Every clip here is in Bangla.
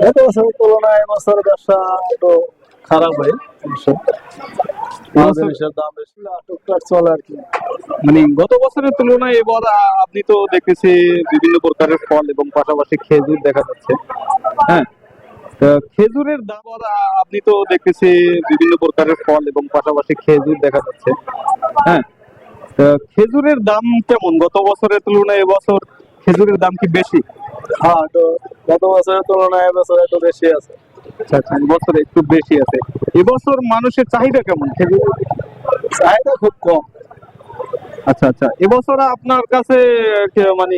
গত বছরের তুলনায় এবছর ব্যবসা একটু খারাপ হয় দাম বেশি টুকটাক চলে আর কি। মানে গত বছরের তুলনায় এবার আপনি তো দেখতেছি বিভিন্ন প্রকারের ফল এবং পাশাপাশি খেজুর দেখা যাচ্ছে। হ্যাঁ? তা খেজুরের দাম আপনি তো দেখতেছি বিভিন্ন প্রকারের ফল এবং পাশাপাশি খেজুর দেখা যাচ্ছে। হ্যাঁ? তা খেজুরের দাম কেমন? গত বছরের তুলনায় এবছর খেজুরের দাম কি বেশি? হ্যাঁ তো গত বছরের তুলনায় এবছর একটু বেশি আছে। আচ্ছা আচ্ছা একটু বেশি আছে। এবছর মানুষের চাহিদা কেমন? খেজুর? চাহিদা খুব কম। আচ্ছা আচ্ছা এবছর আপনার কাছে মানে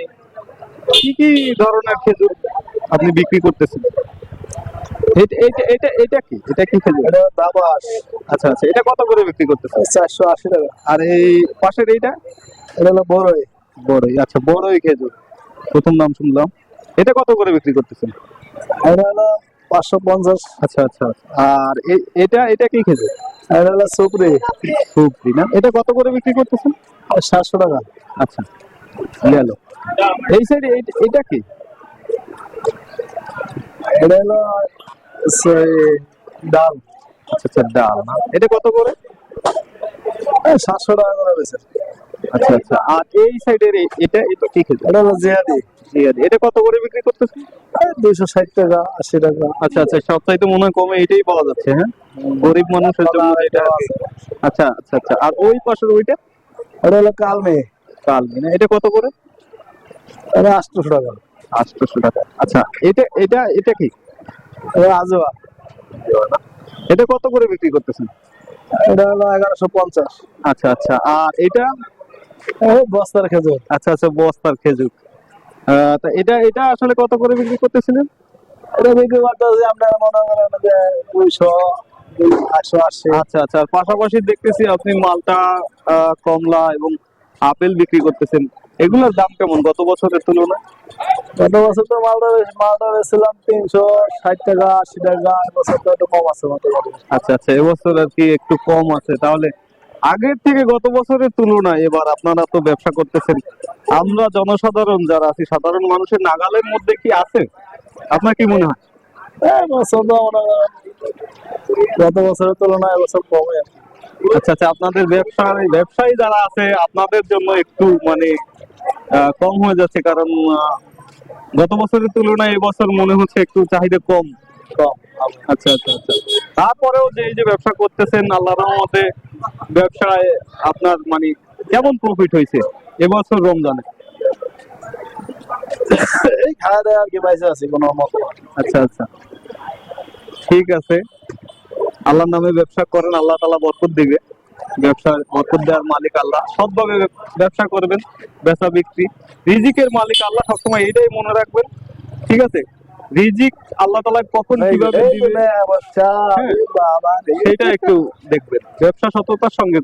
কি কি ধরনের খেজুর আপনি বিক্রি করতেছেন? এটা এটা এটা কি? এটা কি খেজুর? এটা দাবাস আচ্ছা আচ্ছা এটা কত করে বিক্রি করতেছেন? চারশো আশি টাকা। আর এই পাশের এইটা? এটা হলো বড়ই বড়ই আচ্ছা বড়ই খেজুর। প্রথম নাম শুনলাম। এটা কত করে বিক্রি করতেছেন? এটা হলো পাঁচশো পঞ্চাশ। আচ্ছা আচ্ছা আচ্ছা। আর এটা এটা কি খেজুর? এটা হলো সুপ্রি। সুপ্রি না? এটা কত করে বিক্রি করতেছেন? সাতশো টাকা। আচ্ছা গেল এই সাইডে এটা কি? এটা হলো ডাল। আচ্ছা আচ্ছা ডাল না? এটা কত করে? সাতশো টাকা করে বেছে আচ্ছা আচ্ছা। আর এই সাইডের এটা এটা কি খেজুর? এটা হলো জিহাদি জিয়াদি এটা কত করে বিক্রি করতেছেন দুইশো ষাট টাকা আশি টাকা। আচ্ছা আচ্ছা সবচাইতে মনে হয় কমে এটাই পাওয়া যাচ্ছে হ্যাঁ? গরিব মানুষের জন্য এটা। আচ্ছা আচ্ছা আচ্ছা আর ওই পাশের ওইটা? এটা হলো কালমে। কালমি না? এটা কত করে? এটা আটশোশো টাকা। আটশোশো টাকা আচ্ছা এটা এটা এটা কি? আজোয়া। এটা কত করে বিক্রি করতেছেন? এটা হলো এগারোশো পঞ্চাশ। আচ্ছা আচ্ছা আর এটা? বস্তার খেজুর। আচ্ছা আচ্ছা বস্তার খেজুর। তা এটা এটা আসলে কত করে বিক্রি করতেছিলেন? এটা বিক্রি করতে আপনার মনে করেন যে দুইশো একশো আশি। আচ্ছা আচ্ছা পাশাপাশি দেখতেছি আপনি মালটা কমলা এবং আপেল বিক্রি করতেছেন। এগুলোর দাম কেমন গত বছরের তুলনায়? গত বছর তো মালটা বেশ- মালটা বেছিলাম তিনশো ষাট টাকা আশি টাকা এবছর তো একটু কম আছে আচ্ছা আচ্ছা এবছর আর কি একটু কম আছে। তাহলে আগের থেকে গত বছরের তুলনায় এবার আপনারা তো ব্যবসা করতেছেন। আমরা জনসাধারণ যারা আছি সাধারণ মানুষের নাগালের মধ্যে কি আছে? আপনার কি মনে হয়? করেন গত বছরের তুলনায় এবছর কমে। আচ্ছা আচ্ছা আপনাদের ব্যবসায়ী ব্যবসায়ী যারা আছে আপনাদের জন্য একটু মানে কম হয়ে যাচ্ছে কারণ গত বছরের তুলনায় এবছর মনে হচ্ছে একটু চাহিদা কম। কম। আচ্ছা আচ্ছা আচ্ছা। তারপরেও যে এই যে ব্যবসা করতেছেন আল্লাহর রহমতে ব্যবসায় আপনার মানে কেমন প্রফিট হয়েছে এবছর রমজানে? এই খাওয়া কি বাইসে আছি কোনো মতো আচ্ছা আচ্ছা। ঠিক আছে। আল্লাহর নামে ব্যবসা করেন আল্লাহ তালা বরকত দিবে। ব্যবসা বরকত দেওয়ার মালিক আল্লাহ। সৎভাবে ব্যব- ব্যবসা করবেন বেচা বিক্রি। রিজিকের মালিক আল্লাহ সবসময় এটাই মনে রাখবেন। ঠিক আছে? রিজিক আল্লাহ তালা কখন কীভাবে দিবে? হ্যাঁ। বাবা সেটা একটু দেখবেন। ব্যবসা সততার সঙ্গে